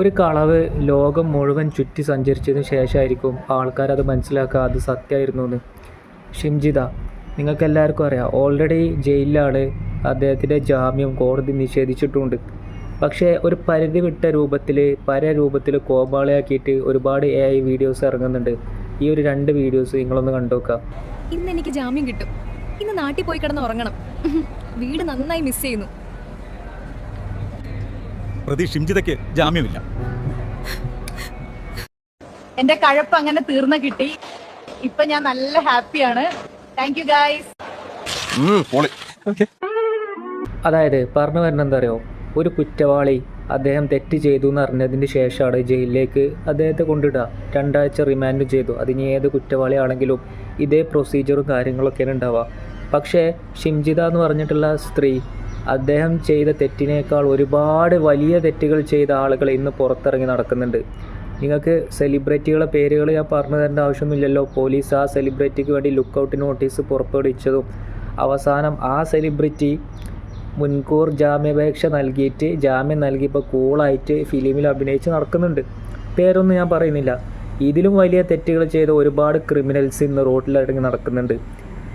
ഒരു കളവ് ലോകം മുഴുവൻ ചുറ്റി സഞ്ചരിച്ചതിന് ശേഷമായിരിക്കും ആൾക്കാരത് മനസ്സിലാക്കുക അത് സത്യമായിരുന്നു എന്ന് ഷിംജിത നിങ്ങൾക്ക് എല്ലാവർക്കും അറിയാം ഓൾറെഡി ജയിലിലാണ് അദ്ദേഹത്തിന്റെ ജാമ്യം കോടതി നിഷേധിച്ചിട്ടുണ്ട്. പക്ഷേ ഒരു പരിധി വിട്ട രൂപത്തിൽ പല രൂപത്തിൽ കോപാളയാക്കിയിട്ട് ഒരുപാട് എ ഐ വീഡിയോസ് ഇറങ്ങുന്നുണ്ട്. ഈ ഒരു രണ്ട് വീഡിയോസ് നിങ്ങളൊന്ന് കണ്ടു നോക്കാം ഇന്ന് എനിക്ക് ജാമ്യം കിട്ടും. ഇന്ന് നാട്ടിൽ പോയി കിടന്ന് ഉറങ്ങണം. വീട് നന്നായി മിസ് ചെയ്യുന്നു. പ്രതി ഷിംജിതയ്ക്ക് ജാമ്യമില്ല. എന്റെ കഴപ്പ് അങ്ങനെ തീർന്നു കിട്ടി. ഇപ്പൊ ഞാൻ നല്ല ഹാപ്പിയാണ്. താങ്ക് യു ഗായ്സ് അതായത് പറഞ്ഞു വരുന്നത് എന്താ അറിയോ? ഒരു കുറ്റവാളി അദ്ദേഹം തെറ്റ് ചെയ്തു എന്ന് അറിഞ്ഞതിന് ശേഷമാണ് ജയിലിലേക്ക് അദ്ദേഹത്തെ കൊണ്ടിടുക രണ്ടാഴ്ച റിമാൻഡ് ചെയ്തു. അതിന് ഏത് കുറ്റവാളി ആണെങ്കിലും ഇതേ പ്രൊസീജിയറും കാര്യങ്ങളൊക്കെയാണ് ഉണ്ടാവുക. പക്ഷേ ഷിംജിത എന്ന് പറഞ്ഞിട്ടുള്ള സ്ത്രീ അദ്ദേഹം ചെയ്ത തെറ്റിനേക്കാൾ ഒരുപാട് വലിയ തെറ്റുകൾ ചെയ്ത ആളുകൾ ഇന്ന് പുറത്തിറങ്ങി നടക്കുന്നുണ്ട്. നിങ്ങൾക്ക് സെലിബ്രിറ്റികളെ പേരുകൾ ഞാൻ പറഞ്ഞു തരേണ്ട ആവശ്യമൊന്നുമില്ലല്ലോ. പോലീസ് ആ സെലിബ്രിറ്റിക്ക് വേണ്ടി ലുക്കൗട്ട് നോട്ടീസ് പുറപ്പെടുവിച്ചതും അവസാനം ആ സെലിബ്രിറ്റി മുൻകൂർ ജാമ്യാപേക്ഷ നൽകിയിട്ട് ജാമ്യം നൽകിയപ്പോൾ കൂളായിട്ട് ഫിലിമിൽ അഭിനയിച്ച് നടക്കുന്നുണ്ട്. പേരൊന്നും ഞാൻ പറയുന്നില്ല. ഇതിലും വലിയ തെറ്റുകൾ ചെയ്ത ഒരുപാട് ക്രിമിനൽസ് ഇന്ന് റോഡിലിറങ്ങി നടക്കുന്നുണ്ട്.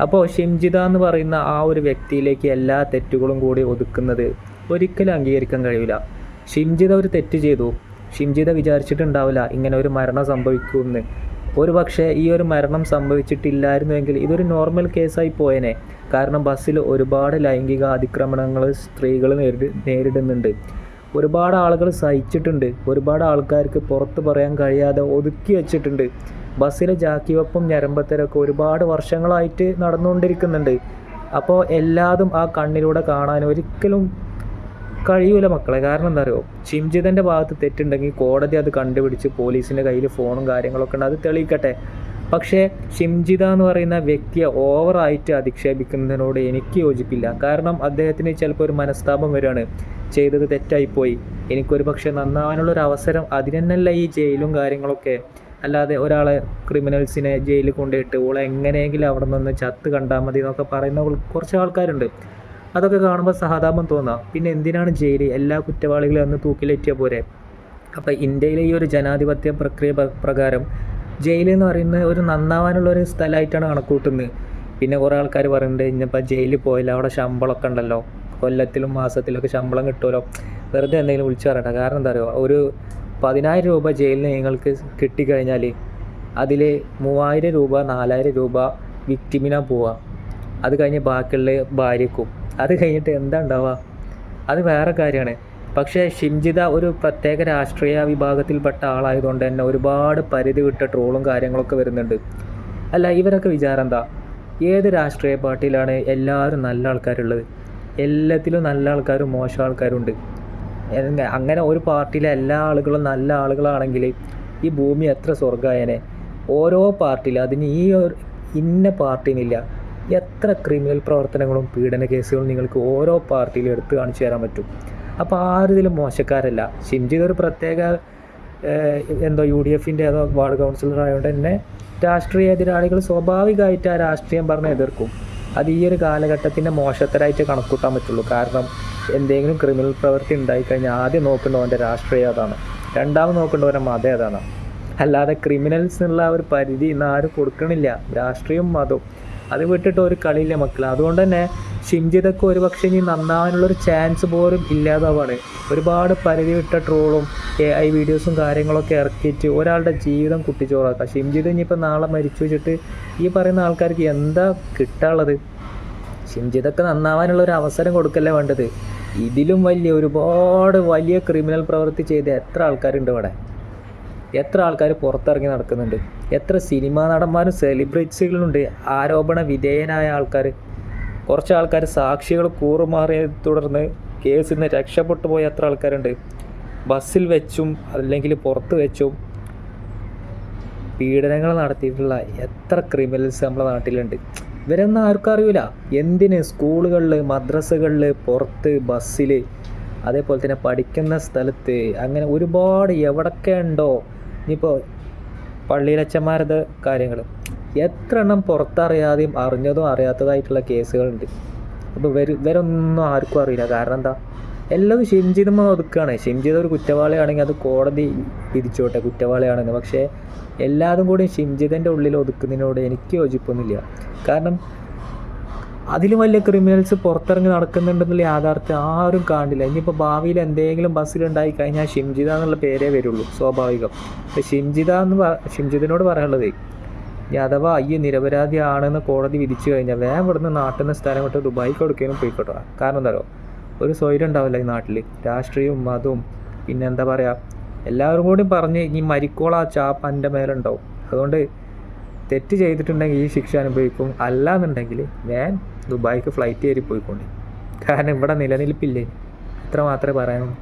അപ്പോൾ ഷിംജിത എന്ന് പറയുന്ന ആ ഒരു വ്യക്തിയിലേക്ക് എല്ലാ തെറ്റുകളും കൂടി ഒതുക്കുന്നത് ഒരിക്കലും അംഗീകരിക്കാൻ കഴിയില്ല. ഷിംജിത ഒരു തെറ്റ് ചെയ്തു. ഷിംജിത വിചാരിച്ചിട്ടുണ്ടാവില്ല ഇങ്ങനെ ഒരു മരണം സംഭവിക്കുമെന്ന്. ഒരു പക്ഷേ ഈ ഒരു മരണം സംഭവിച്ചിട്ടില്ലായിരുന്നുവെങ്കിൽ ഇതൊരു നോർമൽ കേസായി പോയേനെ. കാരണം ബസ്സിൽ ഒരുപാട് ലൈംഗിക അതിക്രമണങ്ങൾ സ്ത്രീകൾ നേരിട് നേരിടുന്നുണ്ട്. ഒരുപാട് ആളുകൾ സഹിച്ചിട്ടുണ്ട്. ഒരുപാട് ആൾക്കാർക്ക് പുറത്ത് പറയാൻ കഴിയാതെ ഒതുക്കി വെച്ചിട്ടുണ്ട്. ബസ്സിലെ ജാക്കിവെപ്പും ഞരമ്പത്തരൊക്കെ ഒരുപാട് വർഷങ്ങളായിട്ട് നടന്നുകൊണ്ടിരിക്കുന്നുണ്ട്. അപ്പോൾ എല്ലാതും ആ കണ്ണിലൂടെ കാണാൻ ഒരിക്കലും കഴിയൂല മക്കളെ. കാരണം എന്താ അറിയോ? ചിംജിതന്റെ ഭാഗത്ത് തെറ്റുണ്ടെങ്കിൽ കോടതി അത് കണ്ടുപിടിച്ച് പോലീസിന്റെ കയ്യിൽ ഫോണും കാര്യങ്ങളൊക്കെ ഉണ്ട്. അത് തെളിയിക്കട്ടെ. പക്ഷേ ഷിംജിത എന്ന് പറയുന്ന വ്യക്തിയെ ഓവറായിട്ട് അധിക്ഷേപിക്കുന്നതിനോട് എനിക്ക് യോജിപ്പില്ല. കാരണം അദ്ദേഹത്തിന് ചിലപ്പോൾ ഒരു മനസ്താപം വരികയാണ്. ചെയ്തത് തെറ്റായിപ്പോയി. എനിക്കൊരു പക്ഷേ നന്നാവാനുള്ളൊരു അവസരം അതിനെന്നല്ല ഈ ജയിലും കാര്യങ്ങളൊക്കെ അല്ലാതെ ഒരാളെ ക്രിമിനൽസിനെ ജയിലിൽ കൊണ്ടുപോയിട്ട് ഓളെ എങ്ങനെയെങ്കിലും അവിടെ നിന്ന് ചത്ത് കണ്ടാൽ മതി എന്നൊക്കെ പറയുന്ന കുറച്ച് ആൾക്കാരുണ്ട്. അതൊക്കെ കാണുമ്പോൾ സഹതാപം തോന്നാം. പിന്നെ എന്തിനാണ് ജയിൽ എല്ലാ കുറ്റവാളികളും അന്ന് തൂക്കിലേറ്റിയ പോരെ? അപ്പോൾ ഇന്ത്യയിലെ ഈ ഒരു ജനാധിപത്യ പ്രക്രിയ പ്രകാരം ജയിൽ എന്ന് പറയുന്നത് ഒരു നന്നാവാനുള്ള ഒരു സ്ഥലമായിട്ടാണ് കണക്കൂട്ടുന്നത്. പിന്നെ കുറേ ആൾക്കാർ പറയുന്നുണ്ട് ഇന്നിപ്പോൾ ജയിലിൽ പോയില്ല അവിടെ ശമ്പളമൊക്കെ ഉണ്ടല്ലോ. കൊല്ലത്തിലും മാസത്തിലൊക്കെ ശമ്പളം കിട്ടുമല്ലോ. വെറുതെ എന്തെങ്കിലും വിളിച്ചു പറയണ്ട. കാരണം എന്താ പറയുക ഒരു പതിനായിരം രൂപ ജയിലിന് നിങ്ങൾക്ക് കിട്ടിക്കഴിഞ്ഞാൽ അതിൽ മൂവായിരം രൂപ നാലായിരം രൂപ വിക്ടിമിനാ പോവുക അത് കഴിഞ്ഞ് ബാക്കിയുള്ള ഭാര്യക്കും. അത് കഴിഞ്ഞിട്ട് എന്താ ഉണ്ടാവുക? അത് വേറെ കാര്യമാണ്. പക്ഷേ ഷിംജിത ഒരു പ്രത്യേക രാഷ്ട്രീയ വിഭാഗത്തിൽപ്പെട്ട ആളായതുകൊണ്ട് തന്നെ ഒരുപാട് പരിധി വിട്ട ട്രോളും കാര്യങ്ങളൊക്കെ വരുന്നുണ്ട്. അല്ല ഇവരൊക്കെ വിചാരം എന്താ? ഏത് രാഷ്ട്രീയ പാർട്ടിയിലാണ് എല്ലാവരും നല്ല ആൾക്കാരുള്ളത്? എല്ലാത്തിലും നല്ല ആൾക്കാരും മോശം ആൾക്കാരും ഉണ്ട്. എങ്ങ- അങ്ങനെ ഒരു പാർട്ടിയിലെ എല്ലാ ആളുകളും നല്ല ആളുകളാണെങ്കിൽ ഈ ഭൂമി എത്ര സ്വർഗായനെ ഓരോ പാർട്ടിയിലും അതിന് ഈ ഒരു ഇന്ന പാർട്ടിനില്ല എത്ര ക്രിമിനൽ പ്രവർത്തനങ്ങളും പീഡന കേസുകളും നിങ്ങൾക്ക് ഓരോ പാർട്ടിയിലും എടുത്തു കാണിച്ചു തരാൻ പറ്റും. അപ്പോൾ ആരും ഇതിലും മോശക്കാരല്ല. ഷിംജിത് ഒരു പ്രത്യേക എന്തോ യു ഡി എഫിന്റെ ഏതോ വാർഡ് കൗൺസിലർ ആയതുകൊണ്ട് തന്നെ രാഷ്ട്രീയ എതിരാളികൾ സ്വാഭാവികമായിട്ട് ആ രാഷ്ട്രീയം പറഞ്ഞ് എതിർക്കും. അത് ഈ ഒരു കാലഘട്ടത്തിന്റെ മോശത്തരായിട്ട് കണക്കൂട്ടാൻ പറ്റുള്ളൂ. കാരണം എന്തെങ്കിലും ക്രിമിനൽ പ്രവൃത്തി ഉണ്ടായിക്കഴിഞ്ഞാൽ ആദ്യം നോക്കേണ്ടവന്റെ രാഷ്ട്രീയം അതാണ് രണ്ടാമത് നോക്കേണ്ടവന്റെ മതം ഏതാണ്? അല്ലാതെ ക്രിമിനൽസ് എന്നുള്ള ഒരു പരിധി ഇന്ന് ആരും കൊടുക്കണില്ല. രാഷ്ട്രീയവും മതവും. അത് വിട്ടിട്ട് ഒരു കളിയില്ല മക്കൾ അതുകൊണ്ട് തന്നെ ഷിംജിതൊക്കെ ഒരു പക്ഷേ ഇനി നന്നാവാനുള്ളൊരു ചാൻസ് പോലും ഇല്ലാതാവാണ്. ഒരുപാട് പരിധി വിട്ട ട്രോളും എ ഐ വീഡിയോസും കാര്യങ്ങളൊക്കെ ഇറക്കിയിട്ട് ഒരാളുടെ ജീവിതം കുട്ടിച്ചോറാക്കുക. ഷിംജിത് ഇനിയിപ്പോൾ നാളെ മരിച്ചു വെച്ചിട്ട് ഈ പറയുന്ന ആൾക്കാർക്ക് എന്താ കിട്ടാനുള്ളത്? ഷിംജിതൊക്കെ നന്നാവാനുള്ള ഒരു അവസരം കൊടുക്കല്ലേ വേണ്ടത്? ഇതിലും വലിയ ഒരുപാട് വലിയ ക്രിമിനൽ പ്രവൃത്തി ചെയ്ത എത്ര ആൾക്കാരുണ്ട് ഇവിടെ? എത്ര ആൾക്കാർ പുറത്തിറങ്ങി നടക്കുന്നുണ്ട്? എത്ര സിനിമാ നടന്മാരും സെലിബ്രിറ്റീസുകളുണ്ട് ആരോപണ വിധേയനായ ആൾക്കാർ കുറച്ച് ആൾക്കാർ സാക്ഷികൾ കൂറുമാറിയെ തുടർന്ന് കേസിൽ നിന്ന് രക്ഷപ്പെട്ടു പോയ എത്ര ആൾക്കാരുണ്ട്? ബസ്സിൽ വെച്ചും അല്ലെങ്കിൽ പുറത്ത് വെച്ചും പീഡനങ്ങൾ നടത്തിയിട്ടുള്ള എത്ര ക്രിമിനൽസ് നമ്മുടെ നാട്ടിലുണ്ട്. ഇവരൊന്നും ആർക്കും അറിയില്ല എന്തിന് സ്കൂളുകളിൽ മദ്രസകളിൽ പുറത്ത് ബസ്സിൽ അതേപോലെ തന്നെ പഠിക്കുന്ന സ്ഥലത്ത് അങ്ങനെ ഒരുപാട് എവിടൊക്കെ ഉണ്ടോ ഇനിയിപ്പോൾ പള്ളിയിലച്ചന്മാരുടെ കാര്യങ്ങൾ എത്ര എണ്ണം പുറത്തറിയാതെയും അറിഞ്ഞതും അറിയാത്തതായിട്ടുള്ള കേസുകളുണ്ട്. അപ്പോൾ ഇവർ ഇവരൊന്നും ആർക്കും അറിയില്ല. കാരണം എന്താ? എല്ലാം ഷിംജിതമ്മ ഒതുക്കുകയാണ് ഷിംജിത ഒരു കുറ്റവാളിയാണെങ്കിൽ അത് കോടതി വിധിച്ചോട്ടെ കുറ്റവാളിയാണെന്ന്. പക്ഷേ എല്ലാതും കൂടി ഷിംജിതന്റെ ഉള്ളിൽ ഒതുക്കുന്നതിനോട് എനിക്ക് യോജിപ്പൊന്നുമില്ല. കാരണം അതിലും വലിയ ക്രിമിനൽസ് പുറത്തിറങ്ങി നടക്കുന്നുണ്ടെന്നുള്ള യാഥാർത്ഥ്യം ആരും കാണില്ല. ഇനിയിപ്പോൾ ഭാവിയിൽ എന്തെങ്കിലും ബസ്സിലുണ്ടായി കഴിഞ്ഞാൽ ഷിംജിത എന്നുള്ള പേരേ വരുള്ളൂ സ്വാഭാവികം. അപ്പോൾ ഷിംജിത എന്ന് പറ ഷിംജിതിനോട് പറയാനുള്ളത് ഇനി അഥവാ അയ്യ നിരപരാധിയാണെന്ന് കോടതി വിധിച്ചു കഴിഞ്ഞാൽ വേഗം ഇവിടുന്ന് നാട്ടിൽ നിന്ന് സ്ഥലം വിട്ട് ദുബായിക്ക് കൊടുക്കാനും പോയിക്കോട്ടോ. കാരണം എന്താ ഒരു സ്വൈര്യം ഉണ്ടാവില്ല ഈ നാട്ടിൽ രാഷ്ട്രീയവും മതവും പിന്നെ എന്താ പറയുക എല്ലാവരും കൂടി പറഞ്ഞ് ഇനി മരിക്കോളാ ചാപ്പ എന്റെ മേലുണ്ടാവും അതുകൊണ്ട് തെറ്റ് ചെയ്തിട്ടുണ്ടെങ്കിൽ ഈ ശിക്ഷ അനുഭവിക്കും. അല്ലാന്നുണ്ടെങ്കിൽ ഞാൻ ദുബായിക്ക് ഫ്ലൈറ്റ് കയറി പോയിക്കൊണ്ട് കാരണം ഇവിടെ നിലനിൽപ്പില്ലേ? ഇത്ര മാത്രമേ പറയാനുള്ളൂ.